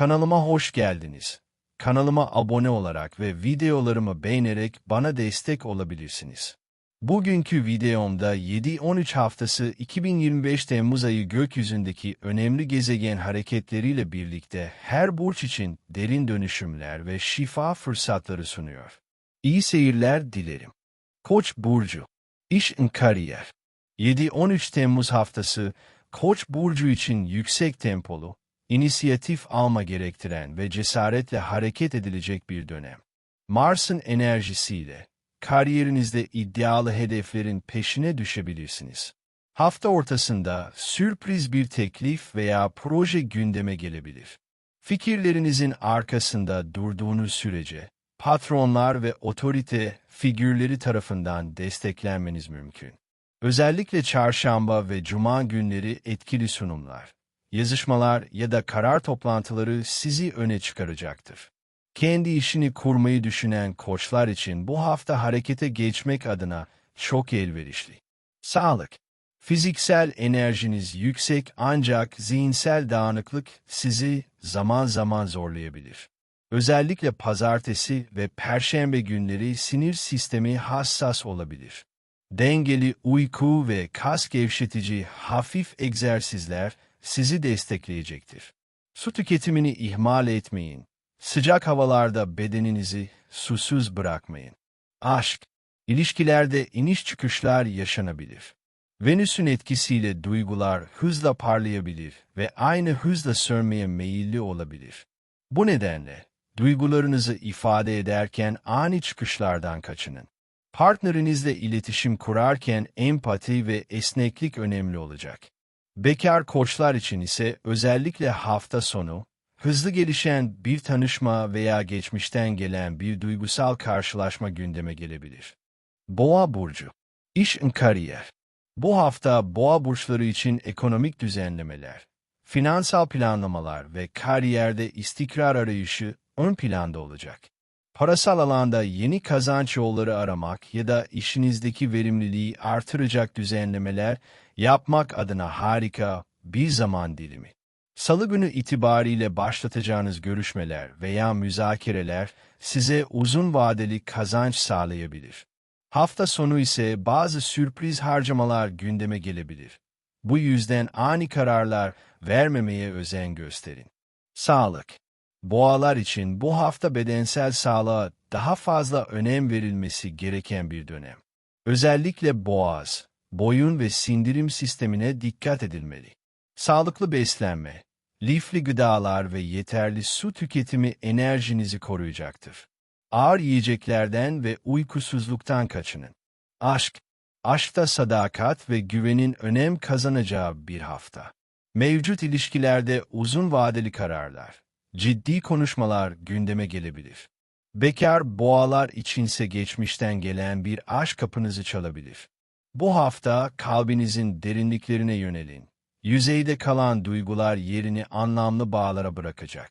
Kanalıma hoş geldiniz. Kanalıma abone olarak ve videolarımı beğenerek bana destek olabilirsiniz. Bugünkü videomda 7-13 haftası 2025 Temmuz ayı gökyüzündeki önemli gezegen hareketleriyle birlikte her burç için derin dönüşümler ve şifa fırsatları sunuyor. İyi seyirler dilerim. Koç burcu, iş kariyer. 7-13 Temmuz haftası Koç burcu için yüksek tempolu, inisiyatif alma gerektiren ve cesaretle hareket edilecek bir dönem. Mars'ın enerjisiyle kariyerinizde iddialı hedeflerin peşine düşebilirsiniz. Hafta ortasında sürpriz bir teklif veya proje gündeme gelebilir. Fikirlerinizin arkasında durduğunuz sürece patronlar ve otorite figürleri tarafından desteklenmeniz mümkün. Özellikle çarşamba ve cuma günleri etkili sunumlar, yazışmalar ya da karar toplantıları sizi öne çıkaracaktır. Kendi işini kurmayı düşünen koçlar için bu hafta harekete geçmek adına çok elverişli. Sağlık Fiziksel enerjiniz yüksek ancak zihinsel dağınıklık sizi zaman zaman zorlayabilir. Özellikle pazartesi ve perşembe günleri sinir sistemi hassas olabilir. Dengeli uyku ve kas gevşetici hafif egzersizler sizi destekleyecektir. Su tüketimini ihmal etmeyin. Sıcak havalarda bedeninizi susuz bırakmayın. Aşk, ilişkilerde iniş çıkışlar yaşanabilir. Venüs'ün etkisiyle duygular hızla parlayabilir ve aynı hızla sönmeye meyilli olabilir. Bu nedenle duygularınızı ifade ederken ani çıkışlardan kaçının. Partnerinizle iletişim kurarken empati ve esneklik önemli olacak. Bekar koçlar için ise özellikle hafta sonu, hızlı gelişen bir tanışma veya geçmişten gelen bir duygusal karşılaşma gündeme gelebilir. Boğa burcu, iş kariyer. Bu hafta boğa burçları için ekonomik düzenlemeler, finansal planlamalar ve kariyerde istikrar arayışı ön planda olacak. Parasal alanda yeni kazanç yolları aramak ya da işinizdeki verimliliği artıracak düzenlemeler yapmak adına harika bir zaman dilimi. Salı günü itibariyle başlatacağınız görüşmeler veya müzakereler size uzun vadeli kazanç sağlayabilir. Hafta sonu ise bazı sürpriz harcamalar gündeme gelebilir. Bu yüzden ani kararlar vermemeye özen gösterin. Sağlık Boğalar için bu hafta bedensel sağlığa daha fazla önem verilmesi gereken bir dönem. Özellikle boğaz, boyun ve sindirim sistemine dikkat edilmeli. Sağlıklı beslenme, lifli gıdalar ve yeterli su tüketimi enerjinizi koruyacaktır. Ağır yiyeceklerden ve uykusuzluktan kaçının. Aşk, aşkta sadakat ve güvenin önem kazanacağı bir hafta. Mevcut ilişkilerde uzun vadeli kararlar, ciddi konuşmalar gündeme gelebilir. Bekar boğalar içinse geçmişten gelen bir aşk kapınızı çalabilir. Bu hafta kalbinizin derinliklerine yönelin. Yüzeyde kalan duygular yerini anlamlı bağlara bırakacak.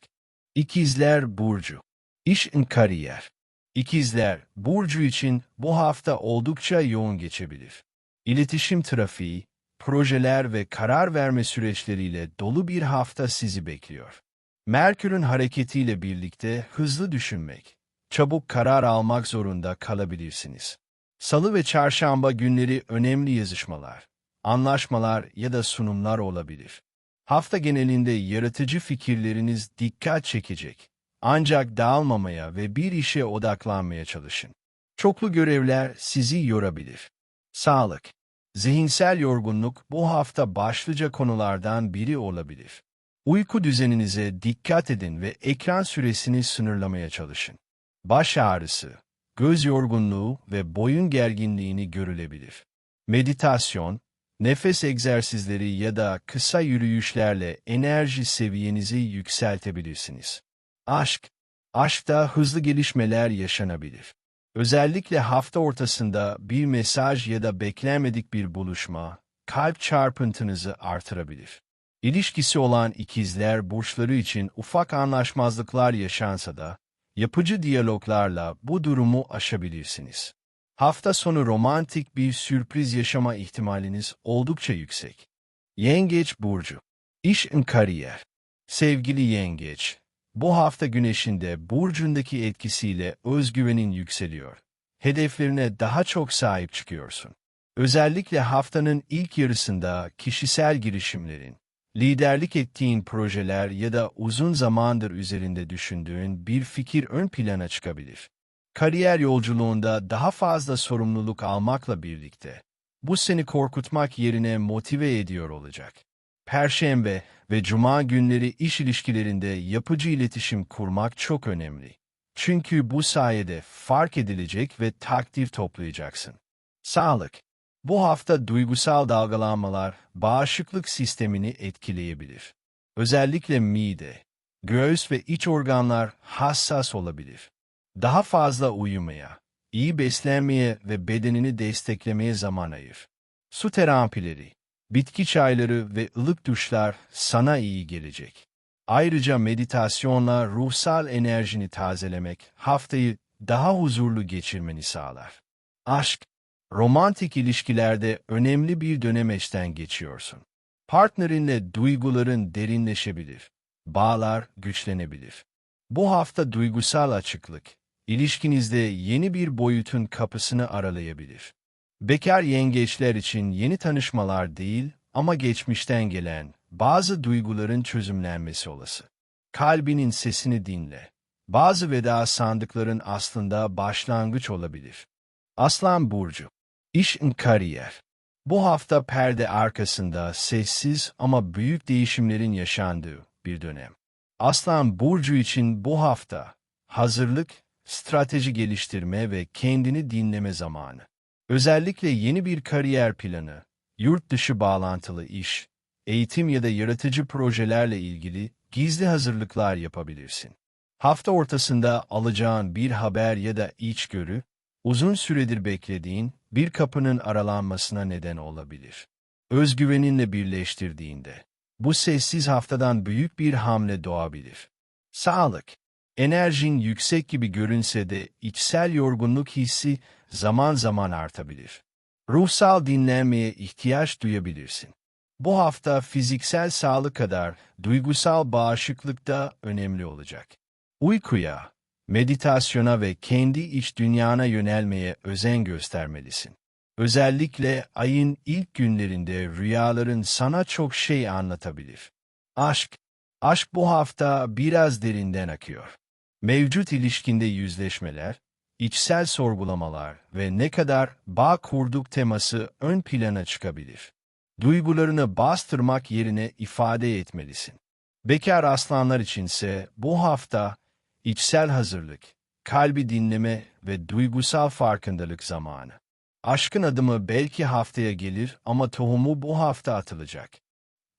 İkizler Burcu İş ve kariyer İkizler, Burcu için bu hafta oldukça yoğun geçebilir. İletişim trafiği, projeler ve karar verme süreçleriyle dolu bir hafta sizi bekliyor. Merkür'ün hareketiyle birlikte hızlı düşünmek, çabuk karar almak zorunda kalabilirsiniz. Salı ve çarşamba günleri önemli yazışmalar, anlaşmalar ya da sunumlar olabilir. Hafta genelinde yaratıcı fikirleriniz dikkat çekecek. Ancak dağılmamaya ve bir işe odaklanmaya çalışın. Çoklu görevler sizi yorabilir. Sağlık Zihinsel yorgunluk bu hafta başlıca konulardan biri olabilir. Uyku düzeninize dikkat edin ve ekran süresini sınırlamaya çalışın. Baş ağrısı, göz yorgunluğu ve boyun gerginliğini görülebilir. Meditasyon, nefes egzersizleri ya da kısa yürüyüşlerle enerji seviyenizi yükseltebilirsiniz. Aşk, aşkta hızlı gelişmeler yaşanabilir. Özellikle hafta ortasında bir mesaj ya da beklenmedik bir buluşma, kalp çarpıntınızı artırabilir. İlişkisi olan ikizler burçları için ufak anlaşmazlıklar yaşansa da, yapıcı diyaloglarla bu durumu aşabilirsiniz. Hafta sonu romantik bir sürpriz yaşama ihtimaliniz oldukça yüksek. Yengeç Burcu İş ve Kariyer Sevgili Yengeç, Bu hafta güneşin de burcundaki etkisiyle özgüvenin yükseliyor. Hedeflerine daha çok sahip çıkıyorsun. Özellikle haftanın ilk yarısında kişisel girişimlerin, liderlik ettiğin projeler ya da uzun zamandır üzerinde düşündüğün bir fikir ön plana çıkabilir. Kariyer yolculuğunda daha fazla sorumluluk almakla birlikte, bu seni korkutmak yerine motive ediyor olacak. Perşembe ve Cuma günleri iş ilişkilerinde yapıcı iletişim kurmak çok önemli. Çünkü bu sayede fark edilecek ve takdir toplayacaksın. Sağlık Bu hafta duygusal dalgalanmalar bağışıklık sistemini etkileyebilir. Özellikle mide, göğüs ve iç organlar hassas olabilir. Daha fazla uyumaya, iyi beslenmeye ve bedenini desteklemeye zaman ayır. Su terapileri, bitki çayları ve ılık duşlar sana iyi gelecek. Ayrıca meditasyonla ruhsal enerjini tazelemek haftayı daha huzurlu geçirmeni sağlar. Aşk, romantik ilişkilerde önemli bir dönemeçten geçiyorsun. Partnerinle duyguların derinleşebilir, bağlar güçlenebilir. Bu hafta duygusal açıklık, ilişkinizde yeni bir boyutun kapısını aralayabilir. Bekar yengeçler için yeni tanışmalar değil ama geçmişten gelen bazı duyguların çözümlenmesi olası. Kalbinin sesini dinle. Bazı veda sandıkların aslında başlangıç olabilir. Aslan Burcu İş Kariyer Bu hafta perde arkasında sessiz ama büyük değişimlerin yaşandığı bir dönem. Aslan Burcu için bu hafta hazırlık, strateji geliştirme ve kendini dinleme zamanı. Özellikle yeni bir kariyer planı, yurt dışı bağlantılı iş, eğitim ya da yaratıcı projelerle ilgili gizli hazırlıklar yapabilirsin. Hafta ortasında alacağın bir haber ya da içgörü, uzun süredir beklediğin bir kapının aralanmasına neden olabilir. Özgüveninle birleştirdiğinde, bu sessiz haftadan büyük bir hamle doğabilir. Sağlık Enerjin yüksek gibi görünse de içsel yorgunluk hissi zaman zaman artabilir. Ruhsal dinlenmeye ihtiyaç duyabilirsin. Bu hafta fiziksel sağlık kadar duygusal bağışıklık da önemli olacak. Uykuya, meditasyona ve kendi iç dünyana yönelmeye özen göstermelisin. Özellikle ayın ilk günlerinde rüyaların sana çok şey anlatabilir. Aşk, aşk bu hafta biraz derinden akıyor. Mevcut ilişkinde yüzleşmeler, içsel sorgulamalar ve ne kadar bağ kurduk teması ön plana çıkabilir. Duygularını bastırmak yerine ifade etmelisin. Bekar aslanlar içinse bu hafta içsel hazırlık, kalbi dinleme ve duygusal farkındalık zamanı. Aşkın adımı belki haftaya gelir ama tohumu bu hafta atılacak.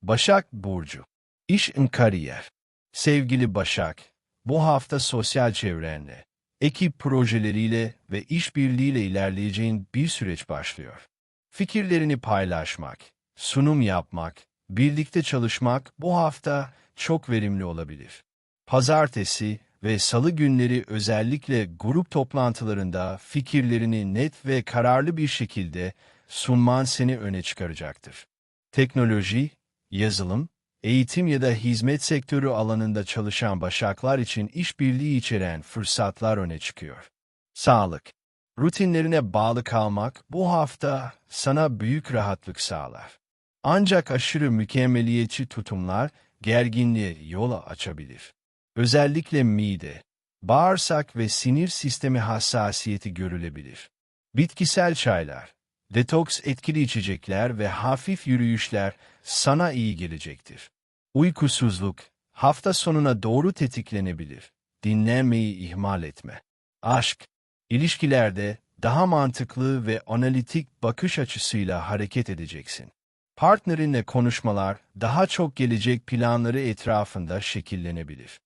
Başak Burcu İş Kariyer Sevgili Başak, bu hafta sosyal çevrenle, ekip projeleriyle ve işbirliğiyle ilerleyeceğin bir süreç başlıyor. Fikirlerini paylaşmak, sunum yapmak, birlikte çalışmak bu hafta çok verimli olabilir. Pazartesi ve salı günleri özellikle grup toplantılarında fikirlerini net ve kararlı bir şekilde sunman seni öne çıkaracaktır. Teknoloji, yazılım, eğitim ya da hizmet sektörü alanında çalışan başaklar için işbirliği içeren fırsatlar öne çıkıyor. Sağlık Rutinlerine bağlı kalmak bu hafta sana büyük rahatlık sağlar. Ancak aşırı mükemmeliyetçi tutumlar gerginliğe yol açabilir. Özellikle mide, bağırsak ve sinir sistemi hassasiyeti görülebilir. Bitkisel çaylar, detoks etkili içecekler ve hafif yürüyüşler sana iyi gelecektir. Uykusuzluk, hafta sonuna doğru tetiklenebilir. Dinlenmeyi ihmal etme. Aşk, ilişkilerde daha mantıklı ve analitik bakış açısıyla hareket edeceksin. Partnerinle konuşmalar daha çok gelecek planları etrafında şekillenebilir.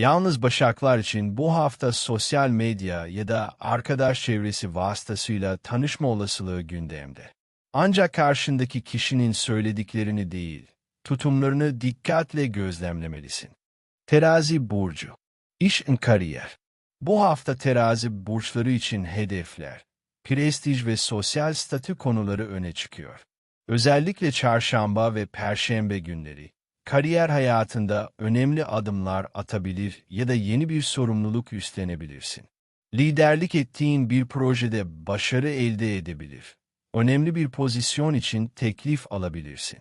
Yalnız başaklar için bu hafta sosyal medya ya da arkadaş çevresi vasıtasıyla tanışma olasılığı gündemde. Ancak karşındaki kişinin söylediklerini değil, tutumlarını dikkatle gözlemlemelisin. Terazi Burcu İş Kariyer Bu hafta terazi burçları için hedefler, prestij ve sosyal statü konuları öne çıkıyor. Özellikle çarşamba ve perşembe günleri, kariyer hayatında önemli adımlar atabilir ya da yeni bir sorumluluk üstlenebilirsin. Liderlik ettiğin bir projede başarı elde edebilir. Önemli bir pozisyon için teklif alabilirsin.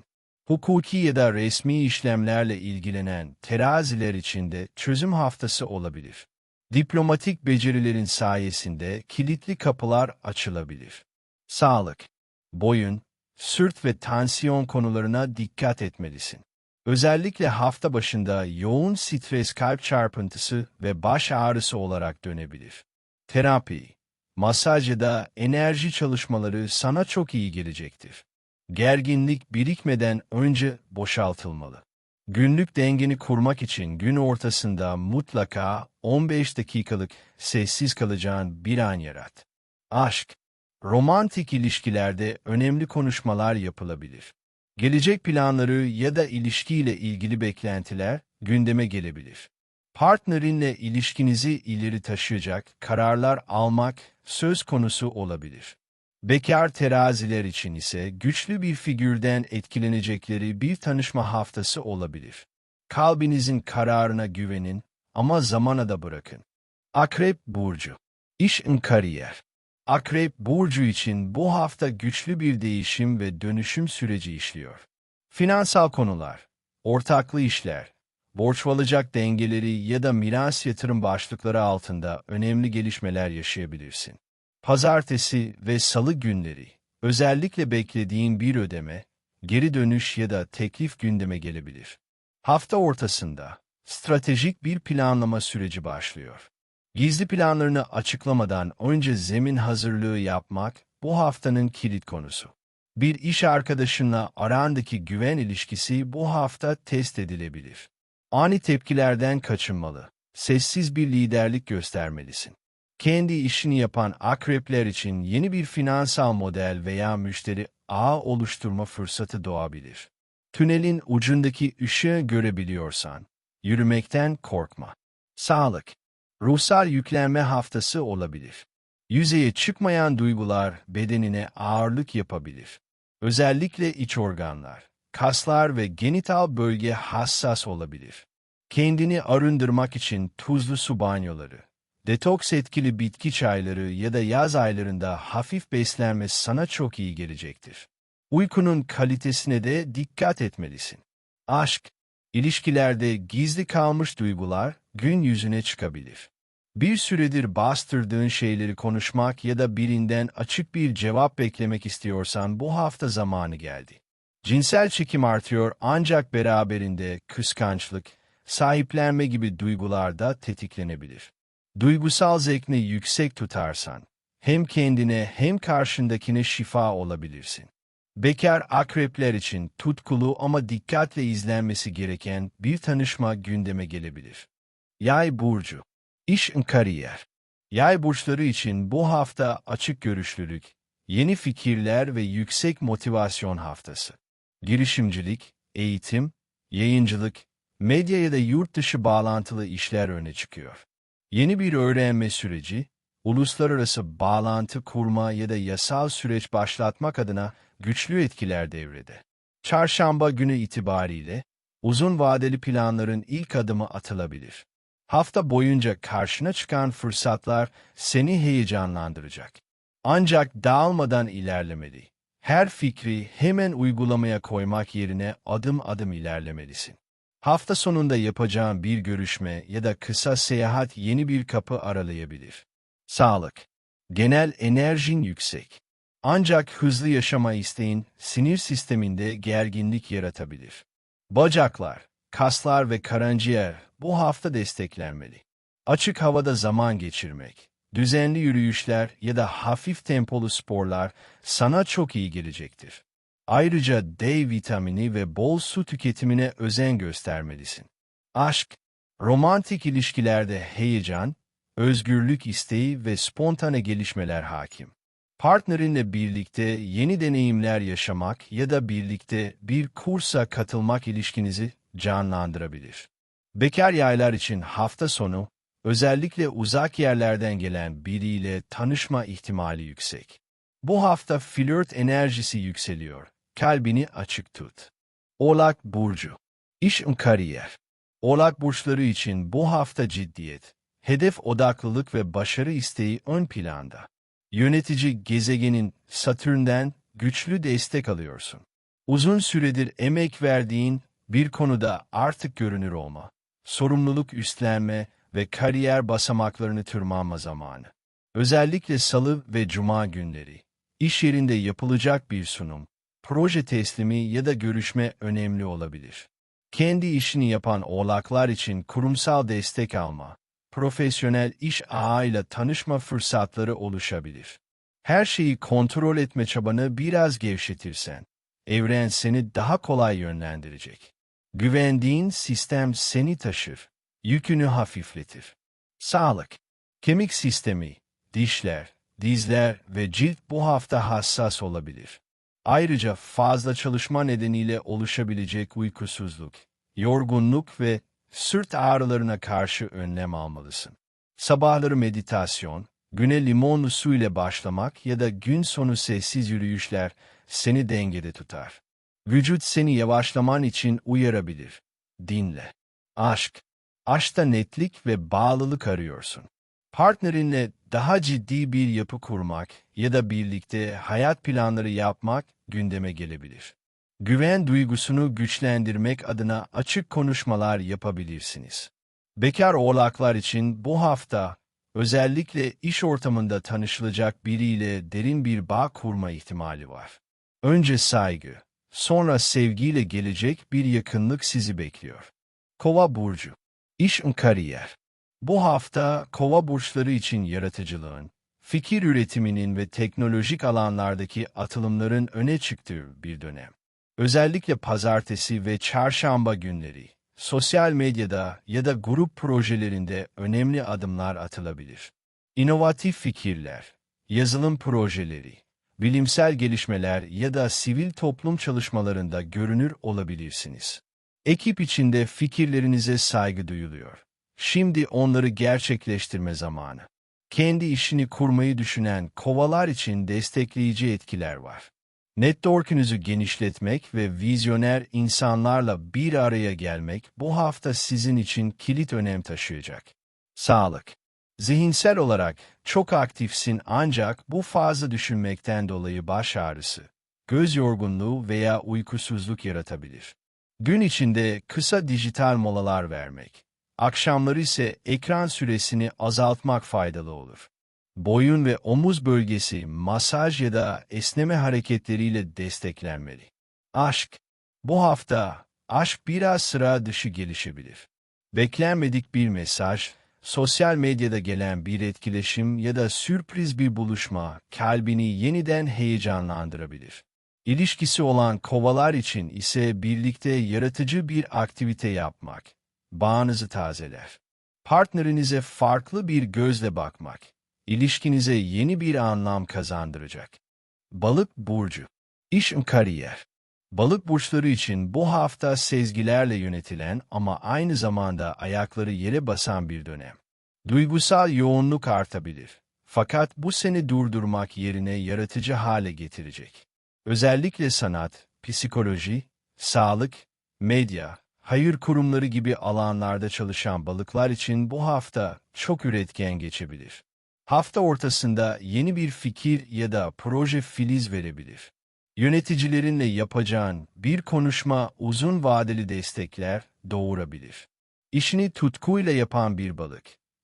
Hukuki ya da resmi işlemlerle ilgilenen teraziler için de çözüm haftası olabilir. Diplomatik becerilerin sayesinde kilitli kapılar açılabilir. Sağlık, boyun, sırt ve tansiyon konularına dikkat etmelisin. Özellikle hafta başında yoğun stres kalp çarpıntısı ve baş ağrısı olarak dönebilir. Terapi, masaj ya da enerji çalışmaları sana çok iyi gelecektir. Gerginlik birikmeden önce boşaltılmalı. Günlük dengeni kurmak için gün ortasında mutlaka 15 dakikalık sessiz kalacağın bir an yarat. Aşk, romantik ilişkilerde önemli konuşmalar yapılabilir. Gelecek planları ya da ilişkiyle ilgili beklentiler gündeme gelebilir. Partnerinle ilişkinizi ileri taşıyacak kararlar almak söz konusu olabilir. Bekar teraziler için ise güçlü bir figürden etkilenecekleri bir tanışma haftası olabilir. Kalbinizin kararına güvenin ama zamana da bırakın. Akrep Burcu İş in kariyer Akrep Burcu için bu hafta güçlü bir değişim ve dönüşüm süreci işliyor. Finansal konular, ortaklı işler, borç alacak dengeleri ya da miras yatırım başlıkları altında önemli gelişmeler yaşayabilirsin. Pazartesi ve salı günleri, özellikle beklediğin bir ödeme, geri dönüş ya da teklif gündeme gelebilir. Hafta ortasında, stratejik bir planlama süreci başlıyor. Gizli planlarını açıklamadan önce zemin hazırlığı yapmak bu haftanın kilit konusu. Bir iş arkadaşınla arandaki güven ilişkisi bu hafta test edilebilir. Ani tepkilerden kaçınmalı, sessiz bir liderlik göstermelisin. Kendi işini yapan akrepler için yeni bir finansal model veya müşteri ağ oluşturma fırsatı doğabilir. Tünelin ucundaki ışığı görebiliyorsan, yürümekten korkma. Sağlık, ruhsal yüklenme haftası olabilir. Yüzeye çıkmayan duygular bedenine ağırlık yapabilir. Özellikle iç organlar, kaslar ve genital bölge hassas olabilir. Kendini arındırmak için tuzlu su banyoları, detoks etkili bitki çayları ya da yaz aylarında hafif beslenme sana çok iyi gelecektir. Uykunun kalitesine de dikkat etmelisin. Aşk, ilişkilerde gizli kalmış duygular gün yüzüne çıkabilir. Bir süredir bastırdığın şeyleri konuşmak ya da birinden açık bir cevap beklemek istiyorsan bu hafta zamanı geldi. Cinsel çekim artıyor ancak beraberinde kıskançlık, sahiplenme gibi duygular da tetiklenebilir. Duygusal zevkini yüksek tutarsan, hem kendine hem karşındakine şifa olabilirsin. Bekar akrepler için tutkulu ama dikkatle izlenmesi gereken bir tanışma gündeme gelebilir. Yay burcu İş kariyer. Yay burçları için bu hafta açık görüşlülük, yeni fikirler ve yüksek motivasyon haftası. Girişimcilik, eğitim, yayıncılık, medya ya da yurt dışı bağlantılı işler öne çıkıyor. Yeni bir öğrenme süreci, uluslararası bağlantı kurma ya da yasal süreç başlatmak adına güçlü etkiler devrede. Çarşamba günü itibariyle uzun vadeli planların ilk adımı atılabilir. Hafta boyunca karşına çıkan fırsatlar seni heyecanlandıracak. Ancak dağılmadan ilerlemeli. Her fikri hemen uygulamaya koymak yerine adım adım ilerlemelisin. Hafta sonunda yapacağın bir görüşme ya da kısa seyahat yeni bir kapı aralayabilir. Sağlık. Genel enerjin yüksek. Ancak hızlı yaşama isteğin sinir sisteminde gerginlik yaratabilir. Bacaklar, kaslar ve karaciğer bu hafta desteklenmeli. Açık havada zaman geçirmek, düzenli yürüyüşler ya da hafif tempolu sporlar sana çok iyi gelecektir. Ayrıca D vitamini ve bol su tüketimine özen göstermelisin. Aşk, romantik ilişkilerde heyecan, özgürlük isteği ve spontane gelişmeler hakim. Partnerinle birlikte yeni deneyimler yaşamak ya da birlikte bir kursa katılmak ilişkinizi canlandırabilir. Bekar yaylar için hafta sonu, özellikle uzak yerlerden gelen biriyle tanışma ihtimali yüksek. Bu hafta flört enerjisi yükseliyor. Kalbini açık tut. Oğlak Burcu İş kariyer. Oğlak burçları için bu hafta ciddiyet, hedef odaklılık ve başarı isteği ön planda. Yönetici gezegenin Satürn'den güçlü destek alıyorsun. Uzun süredir emek verdiğin bir konuda artık görünür olma, sorumluluk üstlenme ve kariyer basamaklarını tırmanma zamanı. Özellikle salı ve cuma günleri, iş yerinde yapılacak bir sunum, proje teslimi ya da görüşme önemli olabilir. Kendi işini yapan oğlaklar için kurumsal destek alma, profesyonel iş ağıyla tanışma fırsatları oluşabilir. Her şeyi kontrol etme çabanı biraz gevşetirsen, evren seni daha kolay yönlendirecek. Güvendiğin sistem seni taşır, yükünü hafifletir. Sağlık, kemik sistemi, dişler, dizler ve cilt bu hafta hassas olabilir. Ayrıca fazla çalışma nedeniyle oluşabilecek uykusuzluk, yorgunluk ve sırt ağrılarına karşı önlem almalısın. Sabahları meditasyon, güne limonlu su ile başlamak ya da gün sonu sessiz yürüyüşler seni dengede tutar. Vücut seni yavaşlaman için uyarabilir. Dinle. Aşk. Aşkta netlik ve bağlılık arıyorsun. Partnerinle daha ciddi bir yapı kurmak ya da birlikte hayat planları yapmak gündeme gelebilir. Güven duygusunu güçlendirmek adına açık konuşmalar yapabilirsiniz. Bekar oğlaklar için bu hafta özellikle iş ortamında tanışılacak biriyle derin bir bağ kurma ihtimali var. Önce saygı, sonra sevgiyle gelecek bir yakınlık sizi bekliyor. Kova burcu, iş ın kariyer. Bu hafta kova burçları için yaratıcılığın, fikir üretiminin ve teknolojik alanlardaki atılımların öne çıktığı bir dönem. Özellikle pazartesi ve çarşamba günleri, sosyal medyada ya da grup projelerinde önemli adımlar atılabilir. İnovatif fikirler, yazılım projeleri, bilimsel gelişmeler ya da sivil toplum çalışmalarında görünür olabilirsiniz. Ekip içinde fikirlerinize saygı duyuluyor. Şimdi onları gerçekleştirme zamanı. Kendi işini kurmayı düşünen kovalar için destekleyici etkiler var. Network'ünüzü genişletmek ve vizyoner insanlarla bir araya gelmek bu hafta sizin için kilit önem taşıyacak. Sağlık. Zihinsel olarak çok aktifsin ancak bu fazla düşünmekten dolayı baş ağrısı, göz yorgunluğu veya uykusuzluk yaratabilir. Gün içinde kısa dijital molalar vermek, akşamları ise ekran süresini azaltmak faydalı olur. Boyun ve omuz bölgesi masaj ya da esneme hareketleriyle desteklenmeli. Aşk. Bu hafta aşk biraz sıra dışı gelişebilir. Beklenmedik bir mesaj, sosyal medyada gelen bir etkileşim ya da sürpriz bir buluşma kalbini yeniden heyecanlandırabilir. İlişkisi olan kovalar için ise birlikte yaratıcı bir aktivite yapmak, bağınızı tazeler. Partnerinize farklı bir gözle bakmak, ilişkinize yeni bir anlam kazandıracak. Balık burcu, iş kariyer. Balık burçları için bu hafta sezgilerle yönetilen ama aynı zamanda ayakları yere basan bir dönem. Duygusal yoğunluk artabilir. Fakat bu seni durdurmak yerine yaratıcı hale getirecek. Özellikle sanat, psikoloji, sağlık, medya, hayır kurumları gibi alanlarda çalışan balıklar için bu hafta çok üretken geçebilir. Hafta ortasında yeni bir fikir ya da proje filiz verebilir. Yöneticilerinle yapacağın bir konuşma uzun vadeli destekler doğurabilir. İşini tutkuyla yapan bir balık,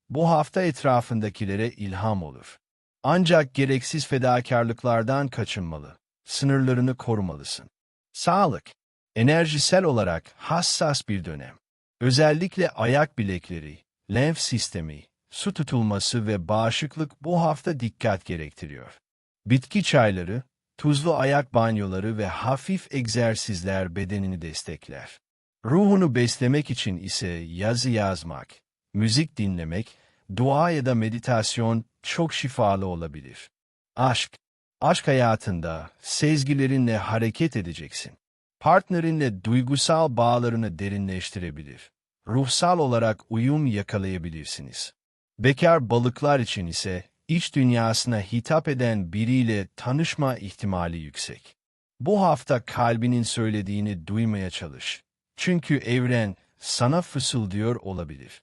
bu hafta etrafındakilere ilham olur. Ancak gereksiz fedakarlıklardan kaçınmalı, sınırlarını korumalısın. Sağlık, enerjisel olarak hassas bir dönem. Özellikle ayak bilekleri, lenf sistemi, su tutulması ve bağışıklık bu hafta dikkat gerektiriyor. Bitki çayları, tuzlu ayak banyoları ve hafif egzersizler bedenini destekler. Ruhunu beslemek için ise yazı yazmak, müzik dinlemek, dua ya da meditasyon çok şifalı olabilir. Aşk, aşk hayatında sezgilerinle hareket edeceksin. Partnerinle duygusal bağlarını derinleştirebilir. Ruhsal olarak uyum yakalayabilirsiniz. Bekar balıklar için ise iç dünyasına hitap eden biriyle tanışma ihtimali yüksek. Bu hafta kalbinin söylediğini duymaya çalış. Çünkü evren sana fısıldıyor olabilir.